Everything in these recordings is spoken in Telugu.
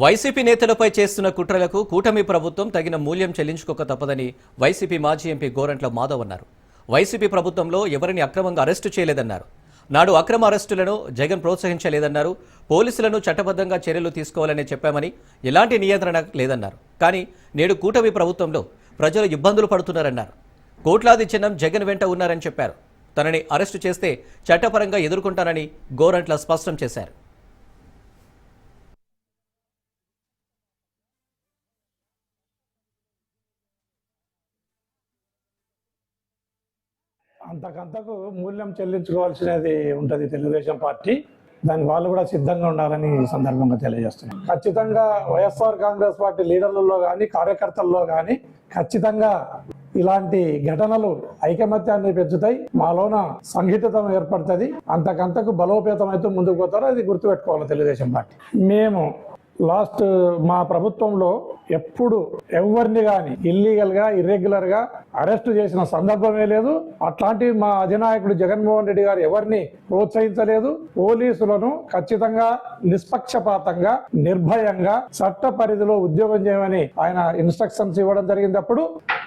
వైసీపీ నేతలపై చేస్తున్న కుట్రలకు కూటమి ప్రభుత్వం తగిన మూల్యం చెల్లించుకోక తప్పదని వైసీపీ మాజీ ఎంపీ గోరంట్ల మాధవ్ అన్నారు. వైసీపీ ప్రభుత్వంలో ఎవరిని అక్రమంగా అరెస్టు చేయలేదన్నారు. నాడు అక్రమ అరెస్టులను జగన్ ప్రోత్సహించలేదన్నారు. పోలీసులను చట్టబద్ధంగా చర్యలు తీసుకోవాలని చెప్పామని ఎలాంటి నియంత్రణ లేదన్నారు. కానీ నేడు కూటమి ప్రభుత్వంలో ప్రజలు ఇబ్బందులు పడుతున్నారన్నారు. కోట్లాది చిన్నం జగన్ వెంట ఉన్నారని చెప్పారు. తనని అరెస్టు చేస్తే చట్టపరంగా ఎదుర్కొంటానని గోరంట్ల స్పష్టం చేశారు. అంతకంతకు మూల్యం చెల్లించుకోవాల్సినది ఉంటుంది తెలుగుదేశం పార్టీ. దాని వాళ్ళు కూడా సిద్ధంగా ఉండాలని ఈ సందర్భంగా తెలియజేస్తున్నాం. ఖచ్చితంగా వైఎస్ఆర్ కాంగ్రెస్ పార్టీ లీడర్లలో కానీ కార్యకర్తల్లో కానీ ఖచ్చితంగా ఇలాంటి ఘటనలు ఐకమత్యాన్ని పెంచుతాయి. మాలోన సంఘటితం ఏర్పడుతుంది. అంతకంతకు బలోపేతం అయితే ముందుకు పోతారో. అది గుర్తుపెట్టుకోవాలి తెలుగుదేశం పార్టీ. మేము లాస్ట్ మా ప్రభుత్వంలో ఎప్పుడు ఎవరిని కానీ ఇల్లీగల్గా ఇర్రెగ్యులర్గా అరెస్ట్ చేసిన సందర్భమే లేదు. అట్లాంటి మా అధినాయకుడు జగన్మోహన్ రెడ్డి గారు ఎవరిని ప్రోత్సహించలేదు. పోలీసులను ఖచ్చితంగా నిష్పక్షపాతంగా నిర్భయంగా చట్ట పరిధిలో ఉద్యోగం చేయమని ఆయన ఇన్స్ట్రక్షన్స్ ఇవ్వడం జరిగినప్పుడు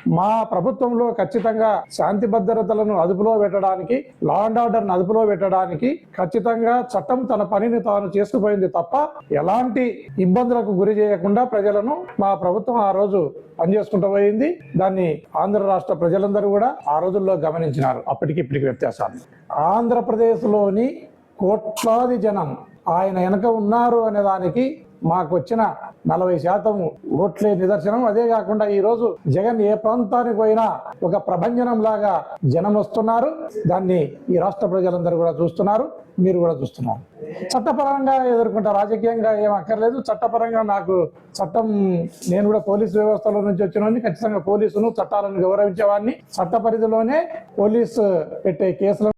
మా ప్రభుత్వంలో ఖచ్చితంగా శాంతి భద్రతలను అదుపులో పెట్టడానికి లా అండ్ ఆర్డర్ అదుపులో పెట్టడానికి ఖచ్చితంగా చట్టం తన పనిని తాను చేసుకుపోయింది తప్ప ఎలాంటి ఇబ్బందులకు గురి చేయకుండా ప్రజలను మా ప్రభుత్వం ఆ రోజు పనిచేసుకుంటూ పోయింది. దాన్ని ఆంధ్ర రాష్ట్ర ప్రజలందరూ కూడా ఆ రోజుల్లో గమనించినారు. అప్పటికి ఇప్పటికి వ్యత్యాసాన్ని ఆంధ్రప్రదేశ్లోని కోట్లాది జనం ఆయన వెనక ఉన్నారు అనే దానికి మాకు వచ్చిన నలభై శాతం ఓట్లే నిదర్శనం. అదే కాకుండా ఈ రోజు జగన్ ఏ ప్రాంతానికి పోయినా ఒక ప్రభంజనం లాగా జనం వస్తున్నారు. దాన్ని ఈ రాష్ట్ర ప్రజలందరూ కూడా చూస్తున్నారు. మీరు కూడా చూస్తున్నారు. చట్టపరంగా ఎదుర్కొంటా రాజకీయంగా ఏం అక్కర్లేదు. చట్టపరంగా నాకు చట్టం నేను కూడా పోలీసు వ్యవస్థలో నుంచి వచ్చిన ఖచ్చితంగా పోలీసును చట్టాలను గౌరవించేవాడిని. చట్ట పరిధిలోనే పోలీసు పెట్టే కేసులను